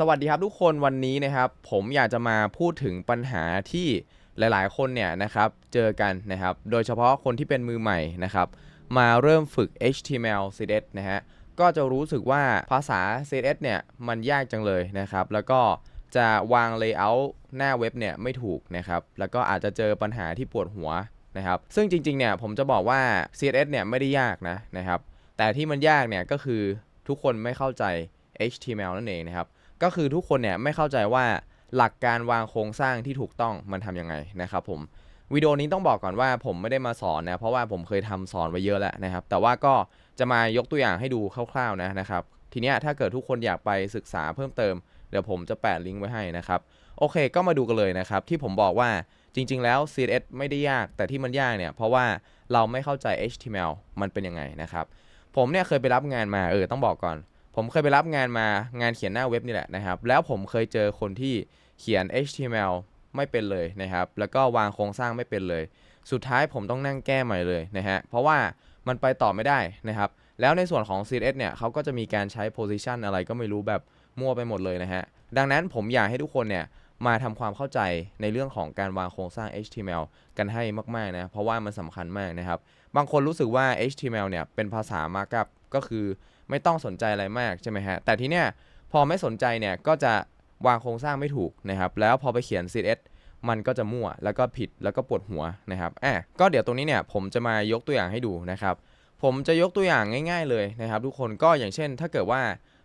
สวัสดีครับทุกคนวันนี้นะครับ ผมอยากจะมาพูดถึงปัญหาที่หลายๆ คนเนี่ยนะครับเจอกันนะครับ โดยเฉพาะคนที่เป็นมือใหม่นะครับ มาเริ่มฝึก HTML CSS นะฮะก็จะรู้สึกว่าภาษา CSS เนี่ยมันยากจังเลยนะครับ แล้วก็จะวาง layout หน้าเว็บเนี่ยไม่ถูกนะครับ แล้วก็อาจจะเจอปัญหาที่ปวดหัวนะครับ ซึ่งจริงๆเนี่ยผมจะบอกว่า CSS เนี่ยไม่ได้ยากนะนะครับ แต่ที่มันยากเนี่ยก็คือทุกคนไม่เข้าใจ HTML นั่นเองนะครับ ก็คือทุกคนเนี่ยไม่เข้าใจว่าหลักการวางโครงสร้างที่ถูกต้องมันทำยังไงนะครับผมวิดีโอนี้ต้องบอกก่อนว่าผมไม่ได้มาสอนนะเพราะว่าผมเคยทำสอนไว้เยอะแล้วนะครับ แต่ว่าก็จะมายกตัวอย่างให้ดูคร่าวๆนะนะครับ ทีนี้ถ้าเกิดทุกคนอยากไปศึกษาเพิ่มเติมเดี๋ยวผมจะแปะลิงก์ไว้ให้นะครับโอเค ก็มาดูกันเลยนะครับ ที่ผมบอกว่าจริง ๆ แล้ว CSS ไม่ได้ยากแต่ที่มันยากเนี่ย เพราะว่าเราไม่เข้าใจ HTML มันเป็นยังไงนะครับ ผมเนี่ยเคยไปรับงานมาเออต้องบอกก่อน ผมเคยไปรับงานมางานเขียนหน้าเว็บนี่แหละนะครับ แล้วผมเคยเจอคนที่เขียน HTML ไม่เป็นเลยนะครับ แล้วก็วางโครงสร้างไม่เป็นเลย สุดท้ายผมต้องนั่งแก้ใหม่เลยนะฮะ เพราะว่ามันไปต่อไม่ได้นะครับ แล้วในส่วนของ CSS เนี่ยเขาก็จะมีการใช้ position อะไรก็ไม่รู้แบบมั่วไปหมดเลยนะฮะ ดังนั้นผมอยากให้ทุกคนเนี่ยมาทำความเข้าใจในเรื่องของการวางโครงสร้าง HTML กันให้มากๆนะ เพราะว่ามันสำคัญมากนะครับ บางคนรู้สึกว่า HTML เนี่ยเป็นภาษา markup ก็็คือไม่ต้องสนใจอะไรมากใช่ไหมฮะแต่ทีเนี้ยพอไม่สนใจเนี่ยก็จะวางโครงสร้างไม่ถูกนะครับ แล้วพอไปเขียน CSS มันก็จะมั่วแล้วก็ผิดแล้วก็ปวดหัวนะครับอะก็เดี๋ยวตรงนี้เนี่ยผมจะมายกตัวอย่างให้ดูนะครับ ผมจะยกตัวอย่างง่าย ๆ เลยนะครับ ทุกคนก็อย่างเช่น ถ้าเกิดว่า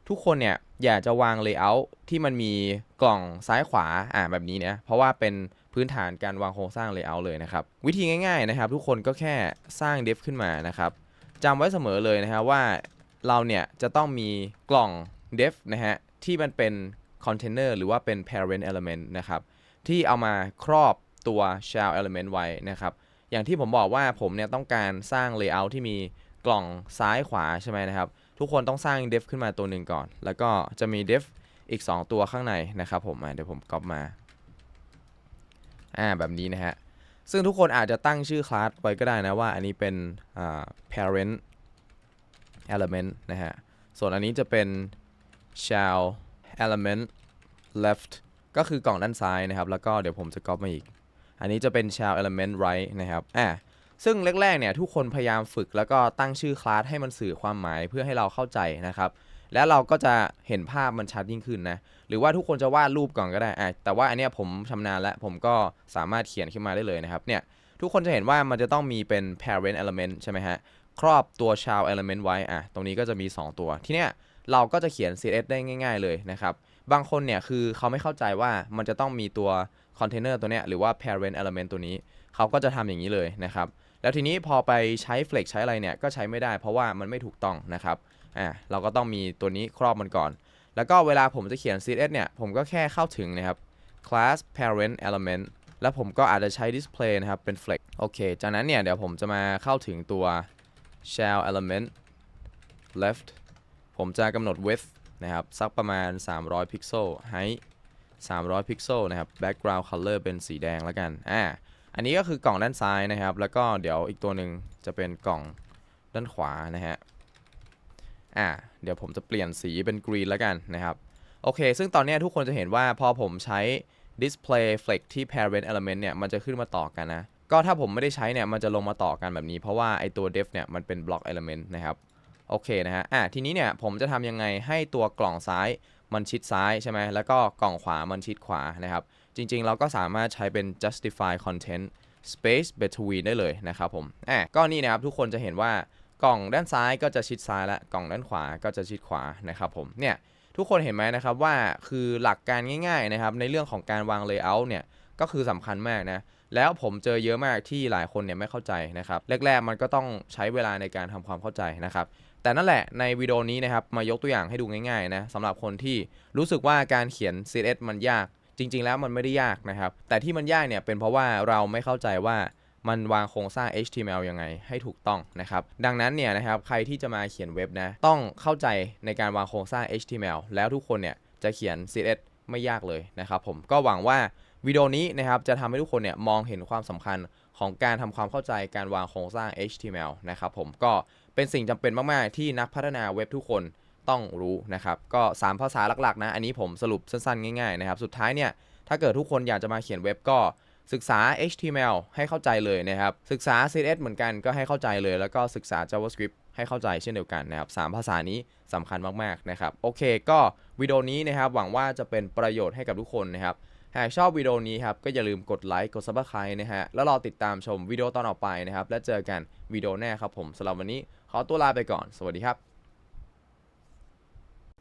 ทุกคนเนี่ยอยากจะวาง layout ที่มันมีกล่องซ้ายขวาอ่าแบบนี้เนี่ยเพราะว่าเป็นพื้นฐานการวางโครงสร้าง layout เลยนะครับ วิธีง่ายๆนะครับ ทุกคนก็แค่สร้าง div ขึ้นมานะครับ จำไว้เสมอเลยนะครับว่าเราเนี่ยจะต้องมีกล่อง def นะฮะที่มันเป็น container หรือว่าเป็น parent element นะครับที่เอามาครอบตัว shell element ไว้นะครับอย่างที่ผมบอกว่าผมเนี่ยต้องการสร้าง layout ที่มีกล่องซ้ายขวาใช่ไหมนะครับ ทุกคนต้องสร้าง def ขึ้นมาตัวหนึ่งก่อน แล้วก็จะมี def อีก 2 ตัวข้างในนะครับผมเดี๋ยวผมก๊อปมาอ่าแบบนี้นะฮะ ซึ่งทุกคนอาจจะตั้งชื่อคลาสไว้ก็ได้นะว่าอันนี้เป็น parent element นะฮะ ส่วนอันนี้จะเป็น shell element left ก็คือกล่องด้านซ้ายนะครับ แล้วก็เดี๋ยวผมจะก๊อปมาอีก อันนี้จะเป็น shell element right นะครับอ่าซึ่งแรกๆเนี่ยทุกคนพยายามฝึกแล้วก็ตั้งชื่อคลาสให้มันสื่อความหมายเพื่อให้เราเข้าใจนะครับ แล้วเราก็จะเห็นภาพมันชัดยิ่งขึ้นนะ หรือว่าทุกคนจะวาดรูปก่อนก็ได้อะแต่ว่าอันเนี้ยผมชำนาญแล้ว ผมก็สามารถเขียนขึ้นมาได้เลยนะครับเนี่ยทุกคนจะเห็นว่ามันจะต้องมีเป็น parent element ใช่ไหมฮะครอบตัว child element ไว้อะตรงนี้ก็จะมี 2 ตัว ที่เนี้ยเราก็จะเขียน CSS ได้ง่าย ๆ เลยนะครับบางคนเนี่ยคือเขาไม่เข้าใจว่ามันจะต้องมีตัว container ตัวเนี้ยหรือว่า parent element ตัวนี้ เขาก็จะทำอย่างนี้เลยนะครับแล้วทีนี้พอไปใช้ flex ใช้อะไรเนี่ยก็ใช้ไม่ได้เพราะว่ามันไม่ถูกต้องนะครับ อ่าเราก็ต้องมีตัวนี้ครอบมันก่อน แล้วก็เวลาผมจะเขียน CSS เนี่ย ผมก็แค่เข้าถึงนะครับ class parent element แล้วผมก็อาจจะใช้ display นะครับ เป็น flex โอเค จากนั้นเนี่ย เดี๋ยวผมจะมาเข้าถึงตัว shell element left ผมจะกำหนด width นะครับ สักประมาณ 300 พิกเซล height 300 พิกเซลนะครับ background color เป็นสีแดงแล้วกัน อ่า อันนี้ก็คือกล่องด้านซ้ายนะครับ แล้วก็เดี๋ยวอีกตัวหนึ่งจะเป็นกล่องด้านขวานะฮะ อ่าเดี๋ยวผมจะเปลี่ยนสีเป็น green แล้วกันนะครับ โอเค ซึ่งตอนนี้ทุกคนจะเห็นว่าพอผมใช้ display flex ที่ parent element เนี่ย มันจะขึ้นมาต่อกันนะ ก็ถ้าผมไม่ได้ใช้เนี่ย มันจะลงมาต่อกันแบบนี้ เพราะว่าไอตัว def เนี่ย มันเป็น block element นะครับ โอเคนะฮะ อะ ทีนี้เนี่ย ผมจะทำยังไงให้ตัวกล่องซ้ายมันชิดซ้ายใช่ไหม แล้วก็กล่องขวามันชิดขวานะครับ จริง ๆ เราก็สามารถใช้เป็น justify content space between ได้เลยนะครับผม อะ ก็นี่นะครับ ทุกคนจะเห็นว่า กล่องด้านซ้ายก็จะชิดซ้ายและกล่องด้านขวาก็จะชิดขวานะครับผมเนี่ยทุกคนเห็นไหมนะครับว่าคือหลักการง่ายๆนะครับในเรื่องของการวาง layout เนี่ยก็คือสำคัญมากนะแล้วผมเจอเยอะมากที่หลายคนเนี่ยไม่เข้าใจนะครับแรกๆมันก็ต้องใช้เวลาในการทำความเข้าใจนะครับแต่นั่นแหละในวิดีโอนี้นะครับมายกตัวอย่างให้ดูง่ายๆนะสำหรับคนที่รู้สึกว่าการเขียน CSS มันยาก จริง ๆ แล้วมันไม่ได้ยากนะครับแต่ที่มันยากเนี่ยเป็นเพราะว่าเราไม่เข้าใจว่า มันวางโครงสร้าง HTML ยังไงให้ถูกต้องนะครับ ดังนั้นเนี่ยนะครับใครที่จะมาเขียนเว็บนะต้องเข้าใจในการวางโครงสร้าง HTML แล้วทุกคนเนี่ยจะเขียน CSS ไม่ยากเลยนะครับผมก็หวังว่าวิดีโอนี้นะครับจะทำให้ทุกคนเนี่ยมองเห็นความสำคัญของการทำความเข้าใจการวางโครงสร้าง HTML นะครับผมก็เป็นสิ่งจำเป็นมาก ๆ ที่นักพัฒนาเว็บทุกคนต้องรู้นะครับ ก็ 3 ภาษาหลัก ๆ นะ อันนี้ผมสรุปสั้น ๆ ง่าย ๆ นะครับ สุดท้ายเนี่ย ถ้าเกิดทุกคนอยากจะมาเขียนเว็บก็ ศึกษา HTML ให้เข้าใจเลยนะครับ ศึกษา CSS เหมือนกันก็ให้เข้าใจเลย แล้วก็ศึกษา JavaScript ให้เข้าใจเช่นเดียวกันนะครับสามภาษานี้สำคัญมาก ๆ นะครับ โอเค ก็วิดีโอนี้นะครับ หวังว่าจะเป็นประโยชน์ให้กับทุกคนนะครับ หากชอบวิดีโอนี้ครับ ก็อย่าลืมกดไลค์ กด Subscribe นะฮะ แล้วรอติดตามชมวิดีโอตอนออกไปนะครับ และเจอกันวิดีโอหน้าครับผมสำหรับวันนี้ ขอตัวลาไปก่อน สวัสดีครับ